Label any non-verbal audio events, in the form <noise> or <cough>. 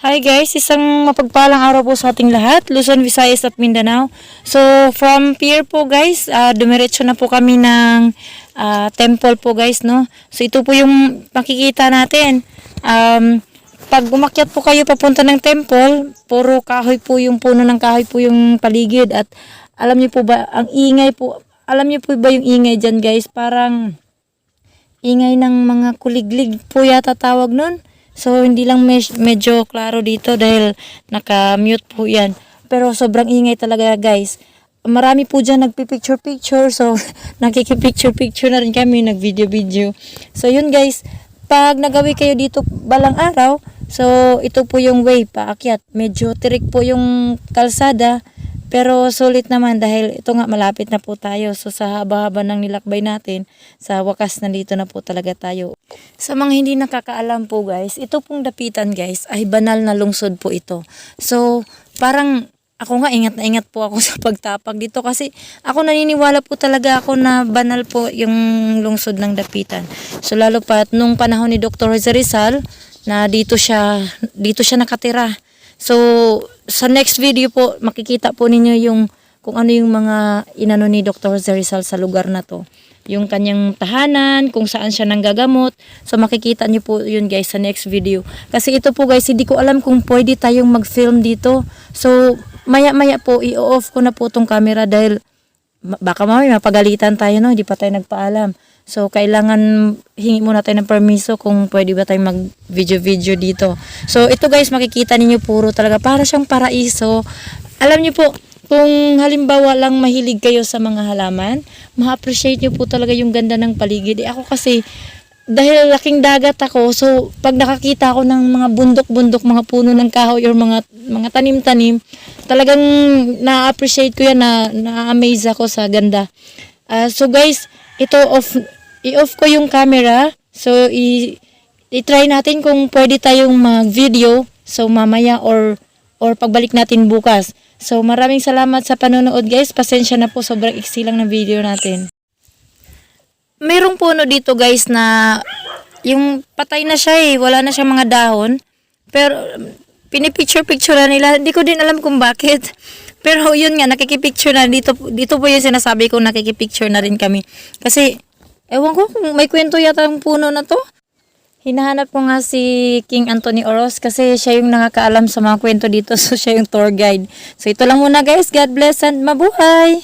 Hi guys, isang mapagpalang araw po sa ating lahat, Luzon, Visayas at Mindanao. So from Pier po guys, uh, dumiretso na po kami ng ah, temple po guys, no? So ito po yung makikita natin. Um, pag umakyat po kayo papunta ng temple, puro kahoy po yung puno ng kahoy po yung paligid at alam niyo po ba, ang ingay po, alam niyo po ba yung ingay dyan guys, parang ingay ng mga kuliglig po yata tawag nun. So, hindi lang mes- medyo klaro dito dahil naka-mute po yan. Pero sobrang ingay talaga guys. Marami po dyan nagpipicture-picture. So, <laughs> nakikipicture-picture na rin kami, nag-video-video. So, yun guys. Pag nagawi kayo dito balang araw, so ito po yung way paakyat. Medyo tirik po yung kalsada. Pero sulit naman dahil ito nga malapit na po tayo. So sa haba-haba ng nilakbay natin, sa wakas nandito na po talaga tayo. Sa mga hindi nakakaalam po guys, ito pong dapitan guys ay banal na lungsod po ito. So parang ako nga ingat na ingat po ako <laughs> sa pagtapag dito kasi ako naniniwala po talaga ako na banal po yung lungsod ng dapitan. So lalo pa nung panahon ni Dr. Jose Rizal na dito siya dito siya nakatira. So, sa next video po, makikita po ninyo yung kung ano yung mga inano ni Dr. Jose Rizal sa lugar na to. Yung kanyang tahanan, kung saan siya nanggagamot. So, makikita niyo po yun guys sa next video. Kasi ito po guys, hindi ko alam kung pwede tayong mag-film dito. So, maya-maya po, i-off ko na po tong camera dahil baka mamaya mapagalitan tayo no, hindi pa tayo nagpaalam. So, kailangan hingi muna tayo ng permiso kung pwede ba tayong mag-video-video dito. So, ito guys, makikita ninyo puro talaga. Para siyang paraiso. Alam niyo po, kung halimbawa lang mahilig kayo sa mga halaman, ma-appreciate niyo po talaga yung ganda ng paligid. Eh, ako kasi, dahil laking dagat ako, so pag nakakita ako ng mga bundok-bundok, mga puno ng kahoy or mga mga tanim-tanim, talagang na-appreciate ko yan, na na-amaze ako sa ganda. Ah, so guys, ito off i-off ko yung camera. So i i-try natin kung pwede tayong mag-video so mamaya or or pagbalik natin bukas. So maraming salamat sa panonood guys. Pasensya na po sobrang iksi lang ng video natin. Mayroong puno dito guys na yung patay na siya eh. Wala na siyang mga dahon. Pero pinipicture-picture na nila. Hindi ko din alam kung bakit. <laughs> Pero yun nga, nakikipicture na. Dito, dito po yung sinasabi ko, nakikipicture na rin kami. Kasi, ewan ko may kwento yata ang puno na to. Hinahanap ko nga si King Anthony Oros kasi siya yung nakakaalam sa mga kwento dito. <laughs> So, siya yung tour guide. So, ito lang muna guys. God bless and mabuhay!